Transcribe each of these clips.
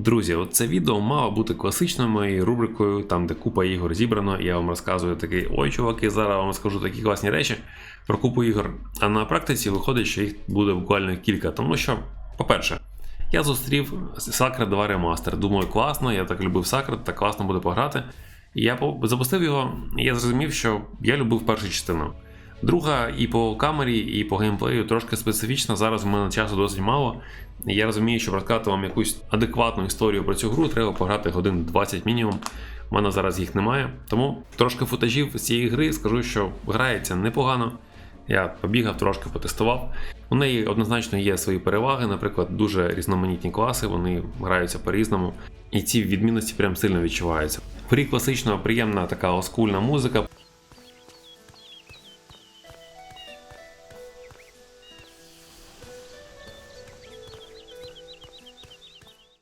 Друзі, от це відео мало бути класичною моєю рубрикою, там де купа ігор зібрано, і я вам розказую такий, ой, чуваки, зараз вам скажу такі класні речі про купу ігор. А на практиці виходить, що їх буде буквально кілька. Тому що, по-перше, я зустрів Sacred 2 Remaster. Думаю, класно, я так любив Sacred, так класно буде пограти. І я запустив його, і я зрозумів, що я любив першу частину. Друга і по камері, і по геймплею трошки специфічна. Зараз в мене часу досить мало. Я розумію, щоб розказати вам якусь адекватну історію про цю гру, треба пограти годин 20 мінімум. У мене зараз їх немає. Тому трошки футажів з цієї гри скажу, що грається непогано. Я побігав, трошки потестував. У неї однозначно є свої переваги, наприклад, дуже різноманітні класи, вони граються по-різному. І ці відмінності прям сильно відчуваються. В грі класично приємна така оскульна музика,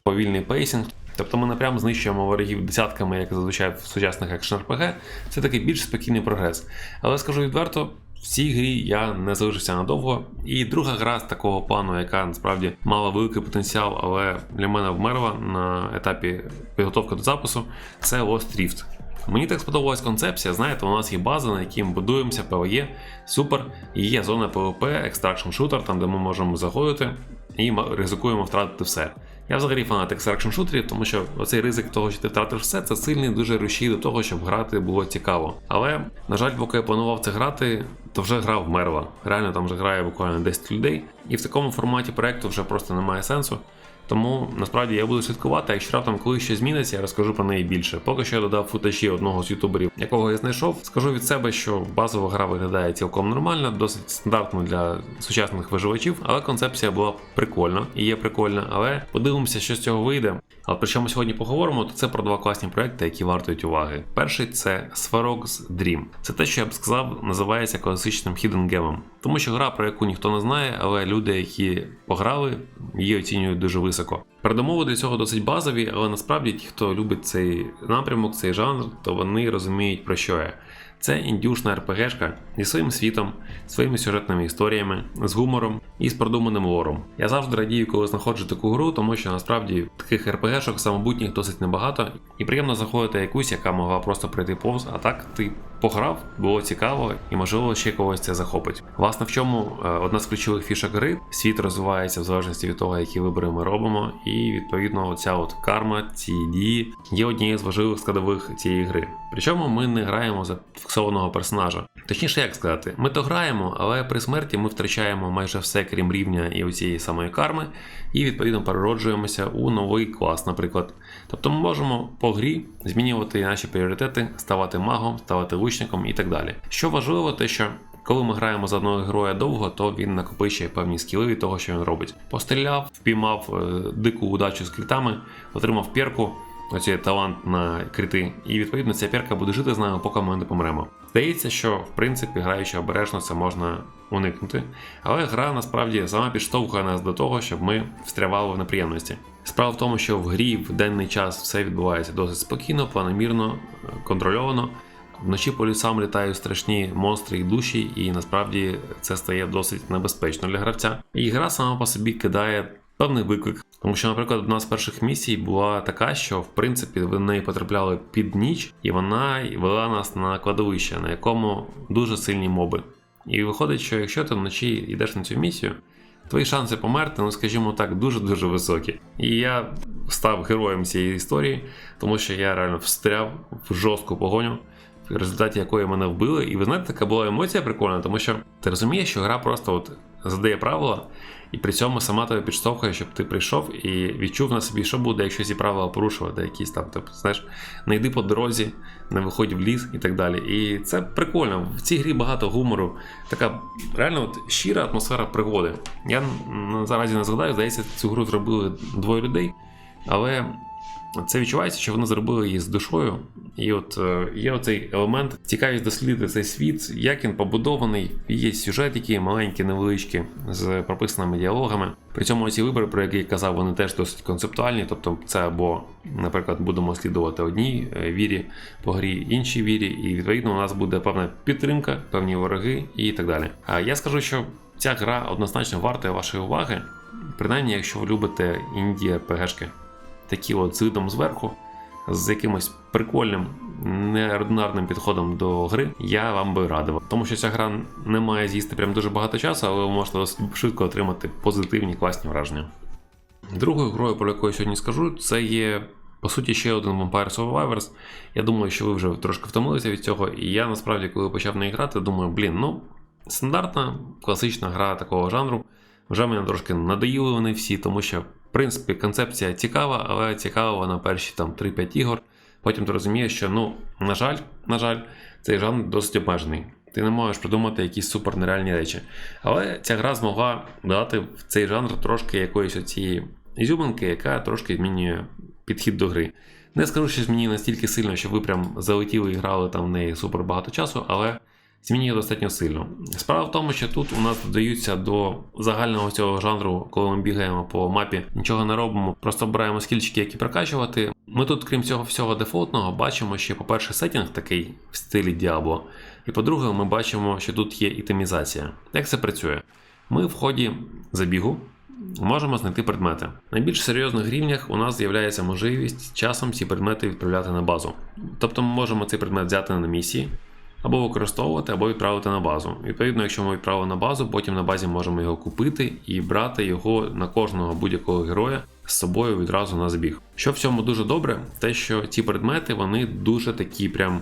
повільний пейсинг. Тобто ми не прямо знищуємо ворогів десятками, як зазвичай в сучасних екшн RPG. Це такий більш спокійний прогрес. Але скажу відверто, в цій грі я не залишився надовго. І друга гра з такого плану, яка насправді мала великий потенціал, але для мене вмерла на етапі підготовки до запису, це Lost Rift. Мені так сподобалась концепція. Знаєте, у нас є база, на якій ми будуємося, PvE, супер. І є зона PvP, Extraction Shooter, там де ми можемо заходити і ризикуємо втратити все. Я взагалі фанат Extraction шутерів, тому що оцей ризик того, що ти втратиш все, це сильний дуже рушій до того, щоб грати було цікаво. Але, на жаль, поки я планував це грати, то вже гра вмерла. Реально там вже грає буквально 10 людей, і в такому форматі проекту вже просто немає сенсу. Тому насправді я буду слідкувати, якщо раптом коли щось зміниться, я розкажу про неї більше. Поки що я додав футажі одного з ютуберів, якого я знайшов. Скажу від себе, що базова гра виглядає цілком нормально, досить стандартно для сучасних виживачів, але концепція була прикольна і є прикольна. Але подивимося, що з цього вийде. Але про що ми сьогодні поговоримо, то це про два класні проекти, які вартують уваги. Перший це Spherox Dream. Це те, що я б сказав, називається класичним hidden гемом. Тому що гра, про яку ніхто не знає, але люди, які пограли, її оцінюють дуже високо. Передумови для цього досить базові, але насправді ті, хто любить цей напрямок, цей жанр, то вони розуміють про що я. Це індюшна РПГшка зі своїм світом, своїми сюжетними історіями, з гумором і з продуманим лором. Я завжди радію, коли знаходжу таку гру, тому що насправді таких РПГшок самобутніх досить небагато, і приємно заходити якусь, яка могла просто пройти повз, а так ти пограв, було цікаво, і можливо ще когось це захопить. Власне, в чому е, одна з ключових фішок гри, світ розвивається в залежності від того, які вибори ми робимо, і відповідно оця от карма, ці дії є однією з важливих складових цієї гри. Причому ми не граємо за фіксованого персонажа. Точніше, як сказати, ми то граємо, але при смерті ми втрачаємо майже все, крім рівня і оцієї самої карми, і відповідно перероджуємося у новий клас, наприклад. Тобто ми можемо по грі змінювати наші пріоритети, ставати магом, ставати лучником і так далі. Що важливо, те, що коли ми граємо за одного героя довго, то він накопичує певні скіли від того, що він робить. Постріляв, впіймав е, дику удачу з критами, отримав перку, оцей талант на крити, і відповідно ця перка буде жити з нами, поки ми не помремо. Здається, що в принципі, граючи обережно, це можна уникнути, але гра насправді сама підштовхує нас до того, щоб ми встрявали в неприємності. Справа в тому, що в грі в денний час все відбувається досить спокійно, планомірно, е, контрольовано. Вночі по лісам літають страшні монстри і душі, і насправді це стає досить небезпечно для гравця. І гра сама по собі кидає певний виклик. Тому що, наприклад, одна з перших місій була така, що в принципі в неї потрапляли під ніч, і вона вела нас на кладовище, на якому дуже сильні моби. І виходить, що якщо ти вночі йдеш на цю місію, твої шанси померти, ну скажімо так, дуже-дуже високі. І я став героєм цієї історії, тому що я реально встряв в жорстку погоню, в результаті якої мене вбили. І ви знаєте, така була емоція прикольна, тому що ти розумієш, що гра просто от задає правила, і при цьому сама тебе підштовхує, щоб ти прийшов і відчув на собі, що буде, якщо ці правила порушувати, якісь там, типу, знаєш, не йди по дорозі, не виходь в ліс і так далі. І це прикольно. В цій грі багато гумору, така реально от щира атмосфера пригоди. Я наразі не згадаю, здається, цю гру зробили двоє людей, але це відчувається, що вони зробили її з душою. І от е, є оцей елемент, цікавість дослідити цей світ, як він побудований. Є сюжетики, маленькі, невеличкі, з прописаними діалогами. При цьому ці вибори, про які я казав, вони теж досить концептуальні. Тобто, це або, наприклад, будемо слідувати одній е, вірі по грі, іншій вірі, і відповідно у нас буде певна підтримка, певні вороги і так далі. А я скажу, що ця гра однозначно вартує вашої уваги, принаймні, якщо ви любите інді РПГшки. Такі от з видом зверху, з якимось прикольним, неординарним підходом до гри, я вам би радив. Тому що ця гра не має з'їсти прям дуже багато часу, але ви можете швидко отримати позитивні класні враження. Другою грою, про яку я сьогодні скажу, це є. По суті, ще один Vampire Survivors. Я думаю, що ви вже трошки втомилися від цього. І я насправді, коли почав неї грати, думаю, блін, ну, стандартна класична гра такого жанру. Вже мене трошки надоїли вони всі, тому що, в принципі, концепція цікава, але цікава вона перші там 3-5 ігор. Потім ти розумієш, що, ну, на жаль, на жаль, цей жанр досить обмежений. Ти не можеш придумати якісь супер нереальні речі. Але ця гра змогла додати в цей жанр трошки якоїсь оцієї ізюминки, яка трошки змінює підхід до гри. Не скажу, що змінює настільки сильно, що ви прям залетіли і грали там в неї супер багато часу, але змінює достатньо сильно. Справа в тому, що тут у нас додаються до загального цього жанру, коли ми бігаємо по мапі, нічого не робимо, просто обираємо скільчики, які прокачувати. Ми тут, крім цього всього дефолтного, бачимо ще, по-перше, сетінг такий в стилі Diablo, і по-друге, ми бачимо, що тут є ітемізація. Як це працює? Ми в ході забігу можемо знайти предмети. На більш серйозних рівнях у нас з'являється можливість часом ці предмети відправляти на базу. Тобто ми можемо цей предмет взяти на місії, або використовувати, або відправити на базу. Відповідно, якщо ми відправили на базу, потім на базі можемо його купити і брати його на кожного будь-якого героя з собою відразу на збіг. Що в цьому дуже добре, те, що ці предмети вони дуже такі прям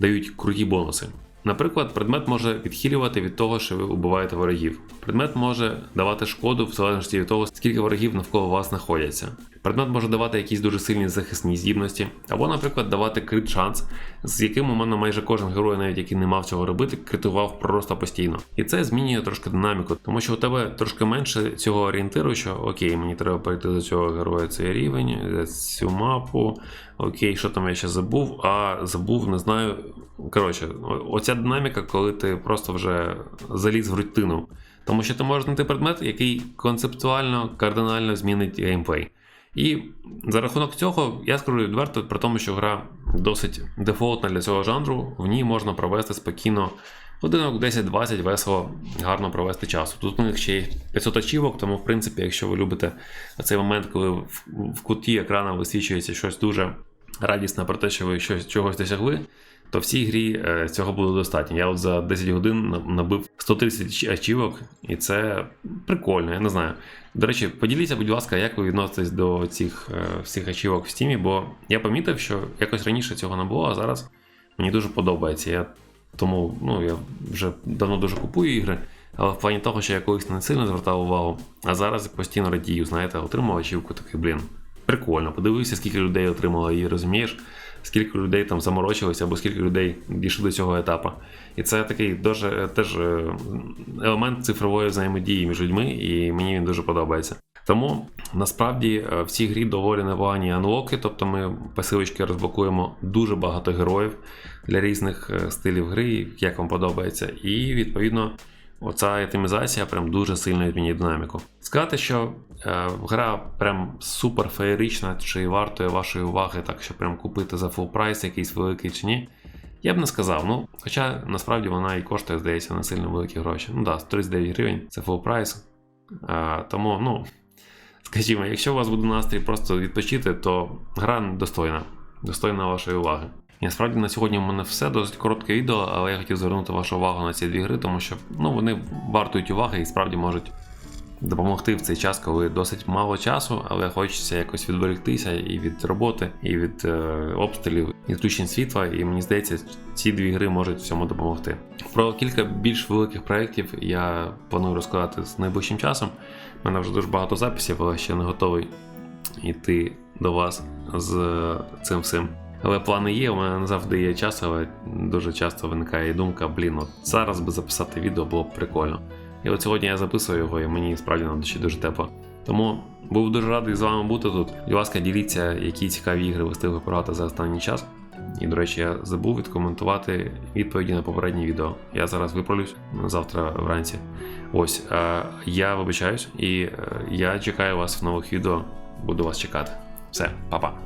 дають круті бонуси. Наприклад, предмет може відхилювати від того, що ви убиваєте ворогів. Предмет може давати шкоду в залежності від того, скільки ворогів навколо вас знаходяться. Предмет може давати якісь дуже сильні захисні здібності, або, наприклад, давати крит шанс, з яким у мене майже кожен герой, навіть який не мав цього робити, критував просто постійно. І це змінює трошки динаміку, тому що у тебе трошки менше цього орієнтиру, що окей, мені треба перейти до цього героя цей рівень, цю мапу. Окей, що там я ще забув, а забув, не знаю. Коротше, оця динаміка, коли ти просто вже заліз в рутину. Тому що ти можеш знайти предмет, який концептуально, кардинально змінить геймплей. І за рахунок цього я скажу відверто, при тому, що гра досить дефолтна для цього жанру, в ній можна провести спокійно годинок 10-20 весело, гарно провести часу. Тут у них ще є 500 очівок, тому в принципі, якщо ви любите цей момент, коли в куті екрана висвічується щось дуже радісне про те, що ви щось чогось досягли. То в цій грі е, цього буде достатньо. Я от за 10 годин набив 130 ачівок, і це прикольно, я не знаю. До речі, поділіться, будь ласка, як ви відноситесь до цих е, всіх ачівок в стімі, бо я помітив, що якось раніше цього не було, а зараз мені дуже подобається. Я Тому ну, я вже давно дуже купую ігри, але в плані того, що я колись не сильно звертав увагу, а зараз постійно радію, знаєте, отримав ачівку такий, блін. Прикольно, подивився, скільки людей отримало її, розумієш, скільки людей там заморочилося, або скільки людей дійшли до цього етапу. І це такий дуже теж е, елемент цифрової взаємодії між людьми, і мені він дуже подобається. Тому насправді е, в цій грі доволі непогані анлоки, тобто ми пасивочки розблокуємо дуже багато героїв для різних е, стилів гри, як вам подобається, і відповідно. Оця етимізація прям дуже сильно змінює динаміку. Сказати, що е, гра прям супер феєрична, чи вартує вашої уваги, так що прям купити за фул прайс якийсь великий чи ні. Я б не сказав. Ну, Хоча насправді вона і коштує, здається, на сильно великі гроші. Ну да, 39 гривень це фул прайс. Е, тому, ну, скажімо, якщо у вас буде настрій просто відпочити, то гра достойна, достойна вашої уваги. Насправді на сьогодні в мене все досить коротке відео, але я хотів звернути вашу увагу на ці дві гри, тому що ну, вони вартують уваги і справді можуть допомогти в цей час, коли досить мало часу, але хочеться якось відволіктися і від роботи, і від е, обстрілів, і відключень світла. І мені здається, ці дві гри можуть в цьому допомогти. Про кілька більш великих проєктів я планую розказати з найближчим часом. У мене вже дуже багато записів, але ще не готовий йти до вас з цим всім. Але плани є, у мене не завжди є час, але дуже часто виникає думка, блін, от зараз би записати відео було б прикольно. І от сьогодні я записую його, і мені справді на душі дуже тепло. Тому був дуже радий з вами бути тут. Будь ласка, діліться, які цікаві ігри ви встигли пограти за останній час. І, до речі, я забув відкоментувати відповіді на попереднє відео. Я зараз виправлюсь завтра вранці. Ось, я вибачаюсь, і е, я чекаю вас в нових відео. Буду вас чекати. Все, па-па.